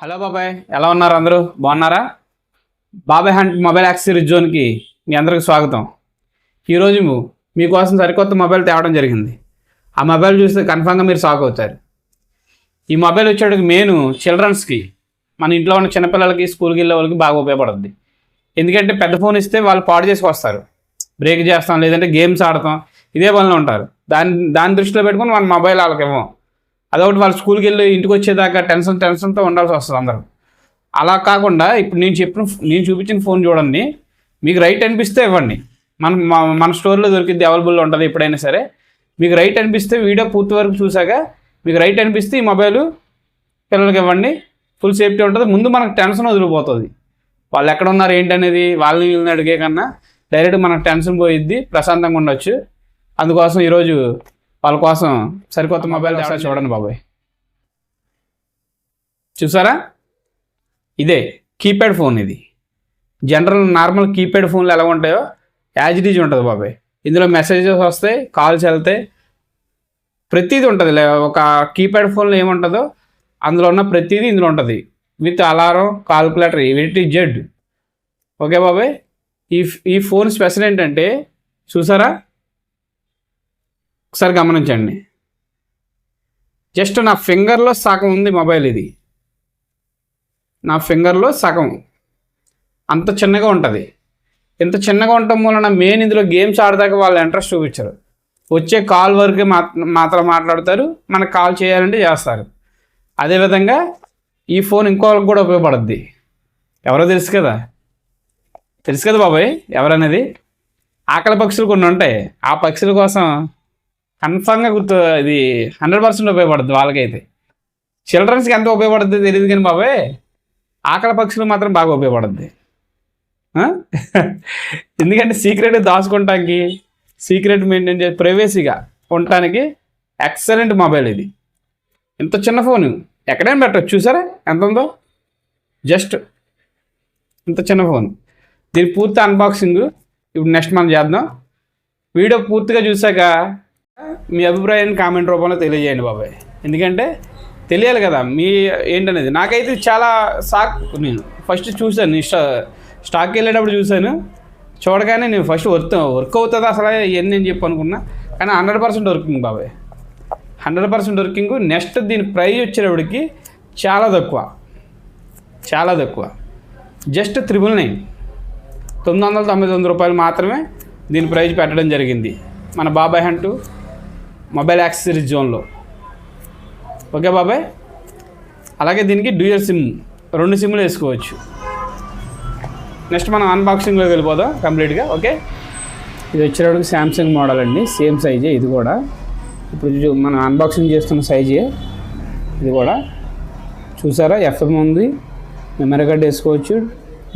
Hello బాబాయ్ ఎలా ఉన్నారు అందరూ? బాగున్నారా? బాబాయ్ హంట్ మొబైల్ యాక్సెసరీస్ జోన్కి మీ అందరికి స్వాగతం. ఈరోజు మీకోసం సరికొత్త మొబైల్ తేవడం జరిగింది. ఆ మొబైల్ చూస్తే కన్ఫామ్గా మీరు షాక్ అవుతారు. ఈ మొబైల్ వచ్చేటికి మెయిన్ చిల్డ్రన్స్కి మన ఇంట్లో ఉన్న చిన్నపిల్లలకి స్కూల్కి వెళ్ళే వాళ్ళకి బాగా ఉపయోగపడుతుంది ఎందుకంటే పెద్ద ఫోన్ ఇస్తే వాళ్ళు పాడు చేసుకొస్తారు బ్రేక్ చేస్తాం లేదంటే గేమ్స్ ఆడతాం ఇదే పనిలో ఉంటారు. దాని దాని దృష్టిలో పెట్టుకొని మన మొబైల్ వాళ్ళకి ఇవ్వం. అదొకటి వాళ్ళు స్కూల్కి వెళ్ళి ఇంటికి వచ్చేదాకా టెన్షన్ టెన్షన్తో ఉండాల్సి వస్తుంది అందరూ. అలా కాకుండా ఇప్పుడు నేను చెప్పిన నేను చూపించిన ఫోన్ చూడండి. మీకు రైట్ అనిపిస్తే ఇవ్వండి. మన మన- స్టోర్లో దొరికింది అవైలబుల్ ఉంటుంది ఎప్పుడైనా సరే. మీకు రైట్ అనిపిస్తే వీడియో పూర్తి వరకు చూసాక మీకు రైట్ అనిపిస్తే ఈ మొబైల్ పిల్లలకి ఇవ్వండి. ఫుల్ సేఫ్టీ ఉంటుంది. ముందు మనకు టెన్షన్ వదిలిపోతుంది. వాళ్ళు ఎక్కడ ఉన్నారు ఏంటనేది వాళ్ళని వీళ్ళని అడిగే కన్నా డైరెక్ట్ మనకు టెన్షన్ పోయిద్ది ప్రశాంతంగా ఉండొచ్చు. అందుకోసం ఈరోజు వాళ్ళ కోసం సరికొత్త మొబైల్ ఒకసారి చూడండి బాబాయ్. చూసారా? ఇదే కీప్యాడ్ ఫోన్ ఇది. జనరల్ నార్మల్ కీప్యాడ్ ఫోన్లు ఎలా ఉంటాయో యాజ్ ఇట్ ఈజ్ ఉంటుంది బాబాయ్. ఇందులో మెసేజెస్ వస్తాయి కాల్స్ వెళ్తాయి. ప్రతిదీ ఉంటుంది. లే- ఒక కీప్యాడ్ ఫోన్లో ఏముంటుందో అందులో ఉన్న ప్రతిదీ ఇందులో ఉంటుంది. With alarm calculator with Z. Okay బాబాయ్. ఈ ఈ ఫోన్ స్పెషల్ ఏంటంటే చూసారా? ఒకసారి గమనించండి. జస్ట్ నా ఫింగర్లో సగం ఉంది మొబైల్ ఇది. నా ఫింగర్లో సగం అంత చిన్నగా ఉంటుంది. ఇంత చిన్నగా ఉండటం వలన మెయిన్ ఇందులో గేమ్స్ ఆడదాకా వాళ్ళు ఇంట్రెస్ట్ చూపించరు. వచ్చే కాల్ వరకే మాత్రం మాట్లాడతారు. మనకు కాల్ చేయాలంటే చేస్తారు. అదేవిధంగా ఈ ఫోన్ ఇంకోళ్ళకి కూడా ఉపయోగపడుద్ది. ఎవరో తెలుసు కదా? తెలుసు కదా బాబాయ్? ఎవరనేది? ఆకలి పక్షులు కొన్ని ఉంటాయి. ఆ పక్షుల కోసం కన్ఫామ్గా గుర్తు ఇది హండ్రెడ్ పర్సెంట్ ఉపయోగపడుతుంది వాళ్ళకైతే. చిల్డ్రన్స్కి ఎంత ఉపయోగపడుతుంది తెలియదు కానీ బాబాయ్ ఆకలి పక్షులు మాత్రం బాగా ఉపయోగపడుద్ది. ఎందుకంటే సీక్రెట్ దాచుకోవటానికి సీక్రెట్ మెయింటైన్ చేసి ప్రైవేసీగా ఉండటానికి ఎక్సలెంట్ మొబైల్ ఇది. ఇంత చిన్న ఫోన్ ఎక్కడైనా పెట్టచ్చు చూసారా? ఎంత ఉందో? జస్ట్ ఇంత చిన్న ఫోన్. దీని పూర్తి అన్బాక్సింగ్ ఇప్పుడు నెక్స్ట్ మనం చేద్దాం. వీడియో పూర్తిగా చూసాక మీ అభిప్రాయాన్ని కామెంట్ రూపంలో తెలియజేయండి బాబాయ్. ఎందుకంటే తెలియాలి కదా మీ ఏంటనేది. నాకైతే చాలా సాక్ నేను ఫస్ట్ చూశాను స్టా స్టాక్ వెళ్ళేటప్పుడు చూశాను. చూడగానే నేను ఫస్ట్ వర్క్ వర్క్ అవుతుందా అసలు ఇవన్నీ నేను చెప్పి అనుకున్నా. కానీ హండ్రెడ్ పర్సెంట్ వర్కింగ్ బాబాయ్. హండ్రెడ్ పర్సెంట్ వర్కింగ్ నెక్స్ట్ దీని ప్రైజ్ వచ్చేటప్పటికి చాలా తక్కువ. చాలా తక్కువ. జస్ట్ త్రిబుల్ నైన్ తొమ్మిది వందల తొంభై తొమ్మిది రూపాయలు మాత్రమే దీని ప్రైజ్ పెట్టడం జరిగింది. మన బాబాయ్ అంటూ మొబైల్ యాక్సెసరీస్ జోన్లో. ఓకే బాబాయ్? అలాగే దీనికి డ్యూయల్ సిమ్ రెండు సిమ్లు వేసుకోవచ్చు. నెక్స్ట్ మనం అన్బాక్సింగ్లోకి వెళ్ళిపోదాం కంప్లీట్గా ఓకే? ఇది వచ్చేటప్పటికి శాంసంగ్ మోడల్ అండి సేమ్ సైజే ఇది కూడా. ఇప్పుడు మనం అన్బాక్సింగ్ చేస్తున్న సైజే ఇది కూడా. చూసారా ఎఫ్ఎం ఉంది మెమరీ కార్డ్ వేసుకోవచ్చు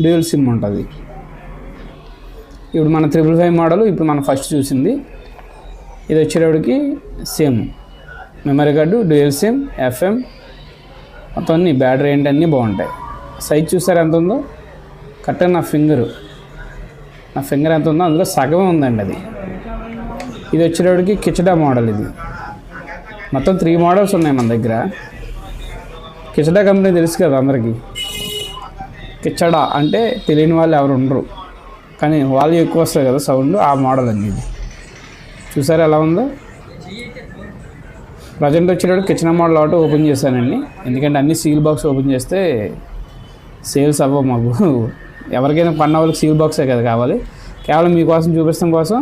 డ్యూయల్ సిమ్ ఉంటుంది. ఇప్పుడు మన త్రిబుల్ ఫైవ్ మోడల్ ఇప్పుడు మనం ఫస్ట్ చూసింది. ఇది వచ్చేటప్పటికి same memory card dual SIM FM మొత్తం అన్ని బ్యాటరీ ఏంటి అన్నీ బాగుంటాయి. సైజ్ చూసారు ఎంత ఉందో? కరెక్ట్ నా ఫింగరు నా ఫింగర్ ఎంత ఉందో అందులో సగమే ఉందండి అది. ఇది వచ్చేటప్పటికి కిచడా మోడల్ ఇది. మొత్తం త్రీ మోడల్స్ ఉన్నాయి మన దగ్గర. కిచడా కంపెనీ తెలుసు కదా అందరికీ. కిచడా అంటే తెలియని వాళ్ళు ఎవరు ఉండరు. కానీ వాళ్ళు ఎక్కువ వస్తుంది కదా సౌండ్ ఆ మోడల్ అండి ఇది. చూసారా ఎలా ఉందో? ప్రజెంట్ వచ్చేటప్పుడు కిచెన్ మోడల్ ఆటో ఓపెన్ చేశానండి. ఎందుకంటే అన్ని సీల్ బాక్స్ ఓపెన్ చేస్తే సేల్స్ అవ్వవు మాకు. ఎవరికైనా పన్న వాళ్ళకి సీల్ బాక్సే కదా కావాలి. కేవలం మీకోసం చూపిస్తాం కోసం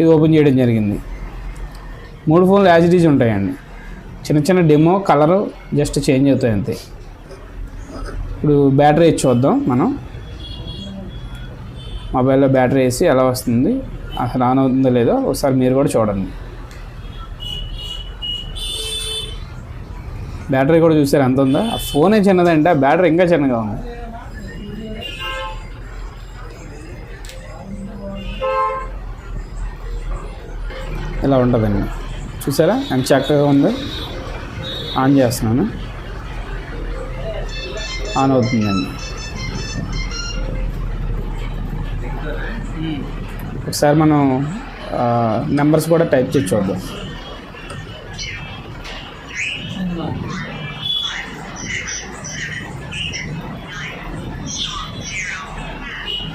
ఇది ఓపెన్ చేయడం జరిగింది. మూడు ఫోన్లు యాజ్ ఇట్ ఈజ్ ఉంటాయండి. చిన్న చిన్న డెమో కలరు జస్ట్ చేంజ్ అవుతాయి అంతే. ఇప్పుడు బ్యాటరీ చూద్దాం మనం. మొబైల్లో బ్యాటరీ వేసి ఎలా వస్తుంది? అసలు ఆన్ అవుతుందో లేదో ఒకసారి మీరు కూడా చూడండి. బ్యాటరీ కూడా చూసారు? ఎంత ఉందో? ఆ ఫోనే చిన్నదంటే ఆ బ్యాటరీ ఇంకా చిన్నగా ఉంది. ఇలా ఉంటుందండి. చూసారా? ఎంత చక్కగా ఉందో? ఆన్ చేస్తున్నాను. ఆన్ అవుతుందండి. ఒకసారి మనం నెంబర్స్ కూడా టైప్ చేసి చూద్దాం.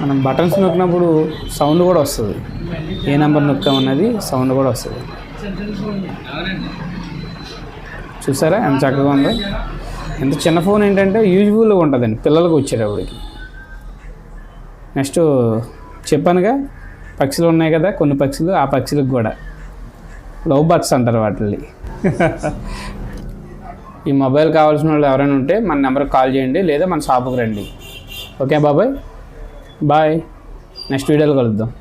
మనం బటన్స్ నొక్కినప్పుడు సౌండ్ కూడా వస్తుంది. ఏ నెంబర్ నొక్కామన్నది సౌండ్ కూడా వస్తుంది. చూసారా? ఎంత చక్కగా ఉంది. ఎంత చిన్న ఫోన్ ఏంటంటే యూజ్ఫుల్గా ఉంటుందండి పిల్లలకు వచ్చేటప్పటికి. నెక్స్ట్ చెప్పానుగా పక్షులు ఉన్నాయి కదా కొన్ని పక్షులు ఆ పక్షులకు కూడా. లవ్ బర్డ్స్ అంటారు వాటిని ఈ మొబైల్ కావాల్సిన వాళ్ళు ఎవరైనా ఉంటే మన నెంబర్కి కాల్ చేయండి లేదా మన షాపుకి రండి. ఓకే బాబాయ్? బాయ్. నెక్స్ట్ వీడియోలో కలుద్దాం.